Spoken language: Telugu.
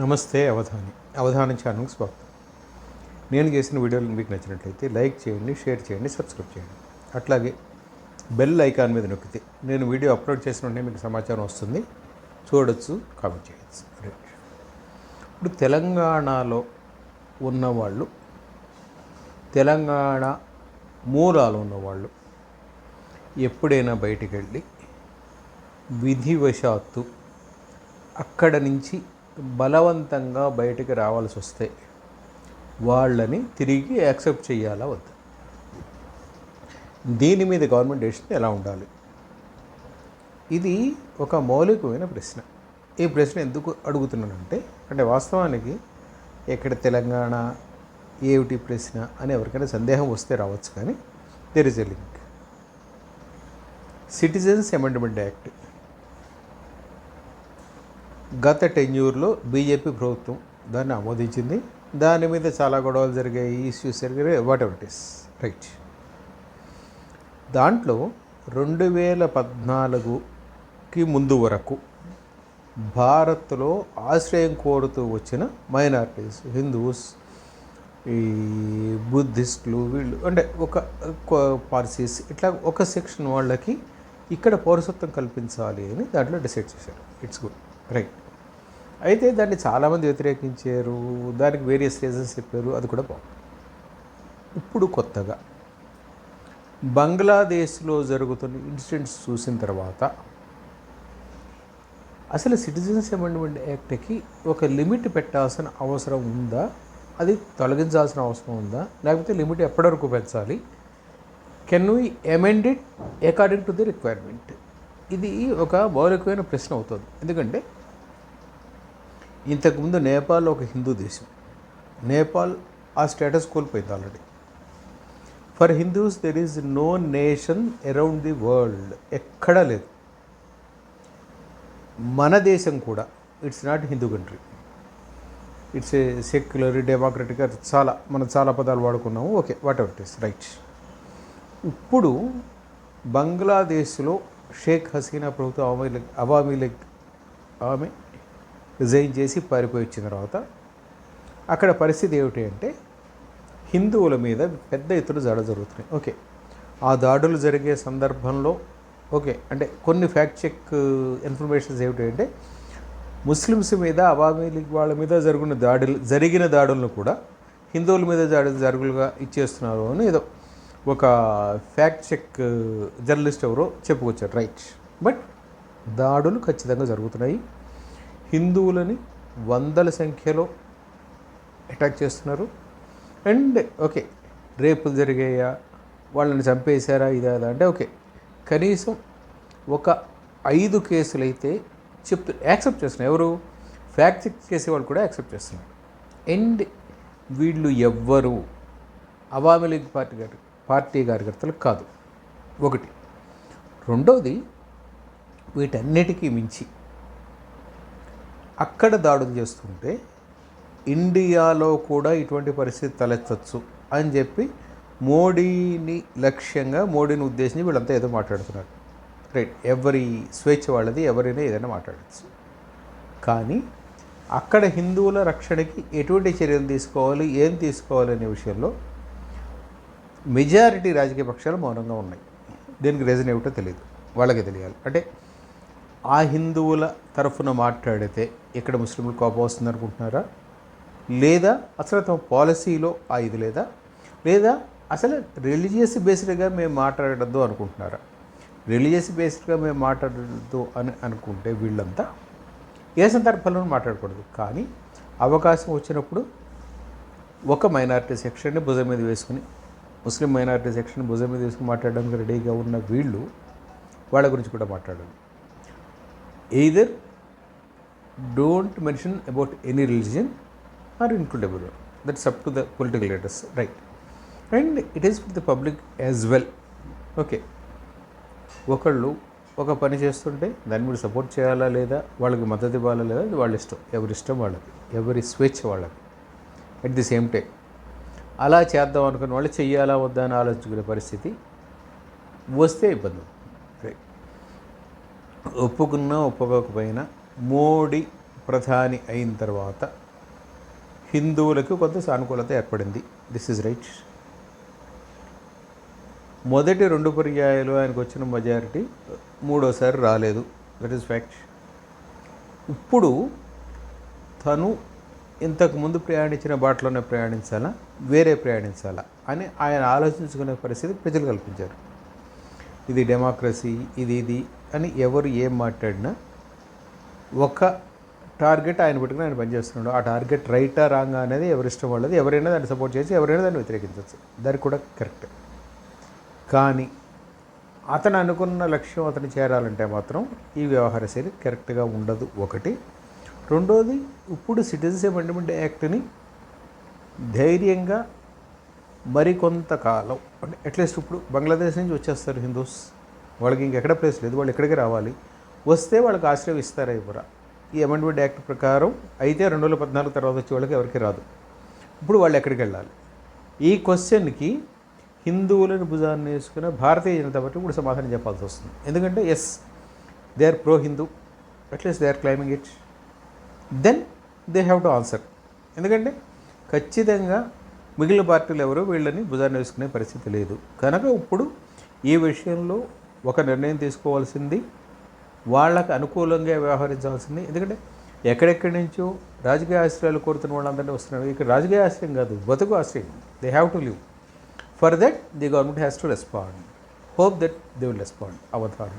నమస్తే అవధాని. అవధాని ఛానల్కి స్వాగతం. నేను చేసిన వీడియోలు మీకు నచ్చినట్లయితే లైక్ చేయండి షేర్ చేయండి సబ్స్క్రైబ్ చేయండి. అట్లాగే బెల్ ఐకాన్ మీద నొక్కితే నేను వీడియో అప్లోడ్ చేసిన వెంటనే మీకు సమాచారం వస్తుంది. చూడొచ్చు కామెంట్ చేయొచ్చు. ఇప్పుడు తెలంగాణలో ఉన్నవాళ్ళు తెలంగాణ మూలాలు ఉన్నవాళ్ళు ఎప్పుడైనా బయటికి వెళ్ళి విధివశాత్తు అక్కడ నుంచి బలవంతంగా బయటికి రావాల్సి వస్తే వాళ్ళని తిరిగి యాక్సెప్ట్ చేయాలా వద్దు? దీని మీద గవర్నమెంట్ డెసిషన్ ఎలా ఉండాలి? ఇది ఒక మౌలికమైన ప్రశ్న. ఈ ప్రశ్న ఎందుకు అడుగుతున్నానంటే అంటే వాస్తవానికి ఎక్కడ తెలంగాణ ఏమిటి ప్రశ్న అని ఎవరికైనా సందేహం వస్తే రావచ్చు కానీ there is a link citizens amendment act గత టెన్యూర్లో బీజేపీ ప్రభుత్వం దాన్ని ఆమోదించింది. దాని మీద చాలా గొడవలు జరిగాయి ఇష్యూస్ జరిగాయి whatever it is right దాంట్లో రెండు వేల పద్నాలుగుకి ముందు వరకు భారత్లో ఆశ్రయం కోరుతూ వచ్చిన మైనారిటీస్ హిందూస్ ఈ బుద్ధిస్టులు వీళ్ళు అంటే ఒక పార్సీస్ ఇట్లా ఒక సెక్షన్ వాళ్ళకి ఇక్కడ పౌరసత్వం కల్పించాలి అని దాంట్లో డిసైడ్ చేశారు. ఇట్స్ గుడ్ రైట్ అయితే దాన్ని చాలామంది వ్యతిరేకించారు దానికి వేరియస్ రీజన్స్ చెప్పారు అది కూడా బాగుంది. ఇప్పుడు కొత్తగా బంగ్లాదేశ్లో జరుగుతున్న ఇన్సిడెంట్స్ చూసిన తర్వాత అసలు సిటిజన్స్ అమెండ్మెంట్ యాక్ట్కి ఒక లిమిట్ పెట్టాల్సిన అవసరం ఉందా? అది తొలగించాల్సిన అవసరం ఉందా? లేకపోతే లిమిట్ ఎప్పటి వరకు పెంచాలి? Can we amend it according to the requirement ఇది ఒక మౌలికమైన ప్రశ్న అవుతుంది. ఎందుకంటే ఇంతకుముందు నేపాల్ ఒక హిందూ దేశం. నేపాల్ ఆ స్టేటస్ కోల్పోయింది already for Hindus there is no nation around the world ఎక్కడా లేదు. మన దేశం కూడా it's not Hindu country it's a secular democratic చాలా మనం చాలా పదాలు వాడుకున్నాము. Okay whatever it is right ఇప్పుడు బంగ్లాదేశ్లో షేక్ హసీనా ప్రభుత్వం అవామీ లీగ్ అవామీ లీగ్ ఆమె రిజైన్ చేసి పారిపోయి వచ్చిన తర్వాత అక్కడ పరిస్థితి ఏమిటి అంటే హిందువుల మీద పెద్ద ఎత్తున దాడులు జరుగుతున్నాయి. ఓకే. ఆ దాడులు జరిగే సందర్భంలో ఓకే అంటే కొన్ని ఫ్యాక్ట్ చెక్ ఇన్ఫర్మేషన్స్ ఏమిటి అంటే ముస్లిమ్స్ మీద అవామీ లీగ్ వాళ్ళ మీద జరిగిన దాడులు జరిగిన దాడులను కూడా హిందువుల మీద దాడి జరుగులుగా ఇచ్చేస్తున్నారు అని ఏదో ఒక ఫ్యాక్ట్ చెక్ జర్నలిస్ట్ ఎవరో చెప్పుకొచ్చారు. రైట్ బట్ దాడులు ఖచ్చితంగా జరుగుతున్నాయి. హిందువులని వందల సంఖ్యలో అటాక్ చేస్తున్నారు. అండ్ ఓకే రేపులు జరిగాయా? వాళ్ళని చంపేశారా? ఇదా అదా అంటే ఓకే కనీసం ఒక ఐదు కేసులు అయితే చెప్తూ యాక్సెప్ట్ చేస్తున్నారు. ఎవరు? ఫ్యాక్ట్ చెక్ చేసే వాళ్ళు కూడా యాక్సెప్ట్ చేస్తున్నారు. అండ్ వీళ్ళు ఎవ్వరు? అవామీ లీగ్ పార్టీ గారి పార్టీ కార్యకర్తలు కాదు. ఒకటి. రెండవది వీటన్నిటికీ మించి అక్కడ దాడులు చేస్తుంటే ఇండియాలో కూడా ఇటువంటి పరిస్థితి తలెత్తచ్చు అని చెప్పి మోడీని లక్ష్యంగా మోడీని ఉద్దేశించి వీళ్ళంతా ఏదో మాట్లాడుతున్నారు. రైట్ ఎవరి స్వేచ్ఛ వాళ్ళది ఎవరైనా ఏదైనా మాట్లాడచ్చు. కానీ అక్కడ హిందువుల రక్షణకి ఎటువంటి చర్యలు తీసుకోవాలి ఏం తీసుకోవాలి అనే విషయంలో మెజారిటీ రాజకీయ పక్షాలు మౌనంగా ఉన్నాయి. దీనికి రీజన్ ఏమిటో తెలియదు వాళ్ళకి తెలియాలి. అంటే ఆ హిందువుల తరఫున మాట్లాడితే ఇక్కడ ముస్లింలు కోపం వస్తుంది అనుకుంటున్నారా? లేదా అసలు తమ పాలసీలో ఆ ఇది లేదా? లేదా అసలు రిలీజియస్ బేస్డ్గా మేము మాట్లాడద్దు అనుకుంటున్నారా? రిలీజియస్ బేస్డ్గా మేము మాట్లాడద్దు అని అనుకుంటే వీళ్ళంతా ఏ సందర్భంలోనూ మాట్లాడకూడదు. కానీ అవకాశం వచ్చినప్పుడు ఒక మైనారిటీ సెక్షన్ని భుజం మీద వేసుకుని ముస్లిం మైనారిటీ సెక్షన్ భుజం మీద వేసుకుని మాట్లాడడానికి రెడీగా ఉన్న వీళ్ళు వాళ్ళ గురించి కూడా మాట్లాడాలి either don't mention about any religion or include that's up to the political leaders right and it is for the public as well okay ఒకళ్ళు ఒక పని చేస్తుంటే దాన్ని మీరు సపోర్ట్ చేయాలా లేదా? వాళ్ళకి మద్దతు ఇవ్వాలా లేదా? అది వాళ్ళ ఇష్టం. ఎవరి ఇష్టం వాళ్ళకి. ఎవరి స్వేచ్ఛ వాళ్ళకి. అట్ ది సేమ్ టైం అలా చేద్దాం అనుకున్న వాళ్ళు చెయ్యాలా వద్దా అని ఆలోచించుకునే పరిస్థితి వస్తే ఇబ్బంది ఒప్పుకున్నా ఒప్పుకోకపోయినా మోడీ ప్రధాని అయిన తర్వాత హిందువులకు కొంత సానుకూలత ఏర్పడింది. దిస్ ఇస్ రైట్ మొదటి రెండు పర్యాయాలు ఆయనకు వచ్చిన మెజారిటీ మూడోసారి రాలేదు. దట్ ఈస్ ఫ్యాక్ట్ ఇప్పుడు తను ఇంతకు ముందు ప్రయాణించిన బాటలోనే ప్రయాణించాలా? వేరే ప్రయాణించాలా? అని ఆయన ఆలోచించుకునే పరిస్థితి ప్రజలు కల్పించారు. ఇది డెమోక్రసీ ఇది ఇది అని ఎవరు ఏం మాట్లాడినా ఒక టార్గెట్ ఆయన పెట్టుకుని ఆయన పనిచేస్తున్నాడు ఆ టార్గెట్ రైటా రాంగా అనేది ఎవరిష్టం వాళ్ళది. ఎవరైనా దాన్ని సపోర్ట్ చేసి ఎవరైనా దాన్ని వ్యతిరేకించవచ్చు. దానికి కూడా కరెక్ట్. కానీ అతను అనుకున్న లక్ష్యం అతను చేరాలంటే మాత్రం ఈ వ్యవహార శైలి కరెక్ట్గా ఉండదు. ఒకటి. రెండోది ఇప్పుడు సిటిజన్స్ అమెండ్మెంట్ యాక్ట్ని ధైర్యంగా మరికొంతకాలం అంటే అట్లీస్ట్ ఇప్పుడు బంగ్లాదేశ్ నుంచి వచ్చేస్తారు హిందూస్. వాళ్ళకి ఇంకెక్కడ ప్లేస్ లేదు వాళ్ళు ఎక్కడికి రావాలి? వస్తే వాళ్ళకి ఆశ్రయం ఇస్తారా ఇవ్వరా ఈ అమెండ్మెంట్ యాక్ట్ ప్రకారం అయితే రెండు వేల పద్నాలుగు తర్వాత వచ్చే వాళ్ళకి ఎవరికి రాదు. ఇప్పుడు వాళ్ళు ఎక్కడికి వెళ్ళాలి? ఈ క్వశ్చన్కి హిందువులను భుజాన్ని వేసుకున్న భారతీయ జనతా పార్టీ ఇప్పుడు సమాధానం చెప్పాల్సి వస్తుంది. ఎందుకంటే as they are pro Hindu at least they are claiming it then they have to answer ఎందుకంటే ఖచ్చితంగా మిగిలిన పార్టీలు ఎవరు వీళ్ళని భుజాన్ని వేసుకునే పరిస్థితి లేదు. కనుక ఇప్పుడు ఈ విషయంలో ఒక నిర్ణయం తీసుకోవాల్సింది వాళ్ళకు అనుకూలంగా వ్యవహరించాల్సింది. ఎందుకంటే ఎక్కడెక్కడి నుంచో రాజకీయ ఆశ్రయాలు కోరుతున్న వాళ్ళందరినీ వస్తున్నారు. ఇక్కడ రాజకీయ ఆశ్రయం కాదు బతుకు ఆశ్రయం. They have to live for that the government has to respond hope that they will respond అవతారణ